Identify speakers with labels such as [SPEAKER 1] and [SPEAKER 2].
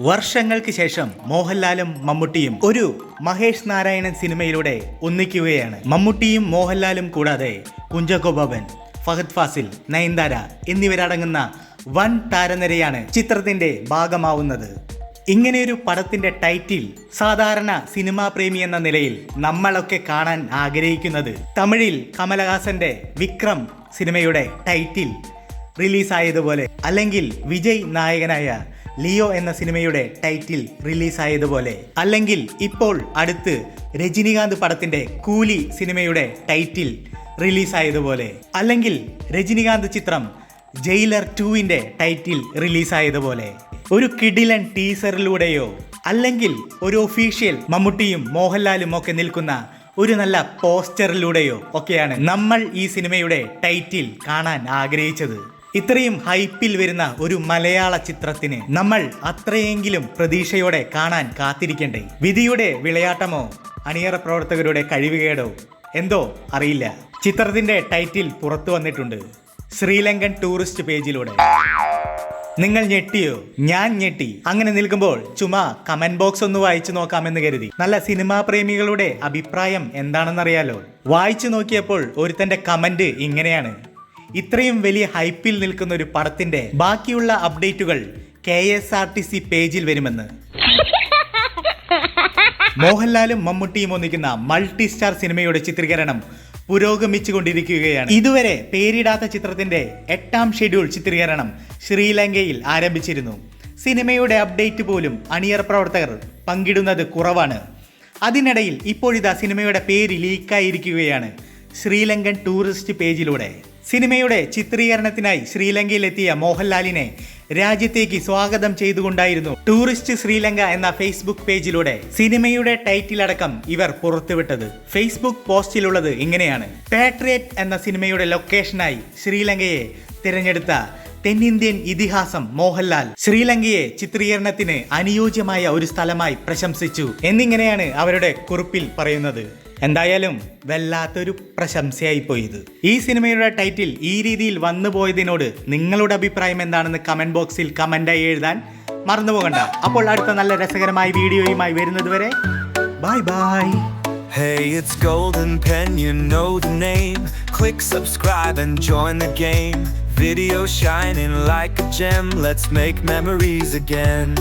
[SPEAKER 1] വർഷങ്ങൾക്ക് ശേഷം മോഹൻലാലും മമ്മൂട്ടിയും ഒരു മഹേഷ് നാരായണൻ സിനിമയിലൂടെ ഒന്നിക്കുകയാണ്. മമ്മൂട്ടിയും മോഹൻലാലും കൂടാതെ കുഞ്ചാക്കോ ഫഹദ് ഫാസിൽ നയൻതാര എന്നിവരടങ്ങുന്ന വൻ താരനിരയാണ് ചിത്രത്തിന്റെ ഭാഗമാവുന്നത്. ഇങ്ങനെയൊരു പടത്തിന്റെ ടൈറ്റിൽ സാധാരണ സിനിമാ പ്രേമി എന്ന നിലയിൽ നമ്മളൊക്കെ കാണാൻ ആഗ്രഹിക്കുന്നത് തമിഴിൽ കമലഹാസന്റെ വിക്രം സിനിമയുടെ ടൈറ്റിൽ റിലീസായതുപോലെ അല്ലെങ്കിൽ വിജയ് നായകനായ ലിയോ എന്ന സിനിമയുടെ ടൈറ്റിൽ റിലീസായതുപോലെ. അല്ലെങ്കിൽ ഇപ്പോൾ അടുത്ത് രജനികാന്ത് പടത്തിന്റെ കൂലി സിനിമയുടെ ടൈറ്റിൽ റിലീസായതുപോലെ. അല്ലെങ്കിൽ രജനികാന്ത് ചിത്രം ജയിലർ ടുവിന്റെ ടൈറ്റിൽ റിലീസായതുപോലെ. ഒരു കിടിലൻ ടീസറിലൂടെയോ അല്ലെങ്കിൽ ഒരു ഒഫീഷ്യൽ മമ്മൂട്ടിയും മോഹൻലാലും ഒക്കെ നിൽക്കുന്ന ഒരു നല്ല പോസ്റ്ററിലൂടെയോ ഒക്കെയാണ് നമ്മൾ ഈ സിനിമയുടെ ടൈറ്റിൽ കാണാൻ ആഗ്രഹിച്ചത്. ഇത്രയും ഹൈപ്പിൽ വരുന്ന ഒരു മലയാള ചിത്രത്തിന് നമ്മൾ അത്രയെങ്കിലും പ്രതീക്ഷയോടെ കാണാൻ കാത്തിരിക്കണ്ടേ? വിധിയുടെ വിളയാട്ടമോ? അണിയറ പ്രവർത്തകരുടെ കഴിവുകേടോ? എന്തോ അറിയില്ല. ചിത്രത്തിന്റെ ടൈറ്റിൽ പുറത്തു വന്നിട്ടുണ്ട്. ശ്രീലങ്കൻ ടൂറിസ്റ്റ് പേജിലൂടെ. നിങ്ങൾ ഞെട്ടിയോ? ഞാൻ ഞെട്ടി. അങ്ങനെ നിൽക്കുമ്പോൾ ചുമ്മാ കമന്റ് ബോക്സ് ഒന്ന് വായിച്ചു നോക്കാമെന്ന് കരുതി. നല്ല സിനിമാ പ്രേമികളുടെ അഭിപ്രായം എന്താണെന്നറിയാലോ. വായിച്ചു നോക്കിയപ്പോൾ ഒരുത്തന്റെ കമന്റ് ഇങ്ങനെയാണ്. ഇത്രയും വലിയ ഹൈപ്പിൽ നിൽക്കുന്ന ഒരു പടത്തിന്റെ ബാക്കിയുള്ള അപ്ഡേറ്റുകൾ K S R T C പേജിൽ വരുമെന്ന്. മോഹൻലാലും മമ്മൂട്ടിയും ഒന്നിക്കുന്ന മൾട്ടി സ്റ്റാർ സിനിമയുടെ ചിത്രീകരണം പുരോഗമിച്ചുകൊണ്ടിരിക്കുകയാണ്. ഇതുവരെ പേരിടാത്ത ചിത്രത്തിന്റെ എട്ടാം ഷെഡ്യൂൾ ചിത്രീകരണം ശ്രീലങ്കയിൽ ആരംഭിച്ചിരുന്നു. സിനിമയുടെ അപ്ഡേറ്റ് പോലും അണിയർ പ്രവർത്തകർ പങ്കിടുന്നത് കുറവാണ്. അതിനിടയിൽ ഇപ്പോഴിതാ സിനിമയുടെ പേര് ലീക്കായിരിക്കുകയാണ് ശ്രീലങ്കൻ ടൂറിസ്റ്റ് പേജിലൂടെ. സിനിമയുടെ ചിത്രീകരണത്തിനായി ശ്രീലങ്കയിലെത്തിയ മോഹൻലാലിനെ രാജ്യത്തേക്ക് സ്വാഗതം ചെയ്തുകൊണ്ടായിരുന്നു ടൂറിസ്റ്റ് ശ്രീലങ്ക എന്ന ഫേസ്ബുക്ക് പേജിലൂടെ സിനിമയുടെ ടൈറ്റിൽ അടക്കം ഇവർ പുറത്തുവിട്ടത്. ഫേസ്ബുക്ക് പോസ്റ്റിലുള്ളത് ഇങ്ങനെയാണ്. പാട്രിയറ്റ് എന്ന സിനിമയുടെ ലൊക്കേഷനായി ശ്രീലങ്കയെ തിരഞ്ഞെടുത്ത തെന്നിന്ത്യൻ ഇതിഹാസം മോഹൻലാൽ ശ്രീലങ്കയെ ചിത്രീകരണത്തിന് അനുയോജ്യമായ ഒരു സ്ഥലമായി പ്രശംസിച്ചു എന്നിങ്ങനെയാണ് അവരുടെ കുറിപ്പിൽ പറയുന്നത്. എന്തായാലും വല്ലാത്തൊരു പ്രശംസയായി ഇത് ഈ സിനിമയുടെ ടൈറ്റിൽ ഈ രീതിയിൽ വന്നു പോയതിനോട് നിങ്ങളുടെ അഭിപ്രായം എന്താണെന്ന് കമന്റ് ബോക്സിൽ കമന്റായി എഴുതാൻ മറന്നു പോകണ്ട അപ്പോൾ അടുത്ത നല്ല രസകരമായ വീഡിയോയുമായി വരുന്നത് വരെ bye bye
[SPEAKER 2] Hey, it's Golden Pen, you know the name. Click subscribe and join the game. Video shining like a gem, let's make memories again.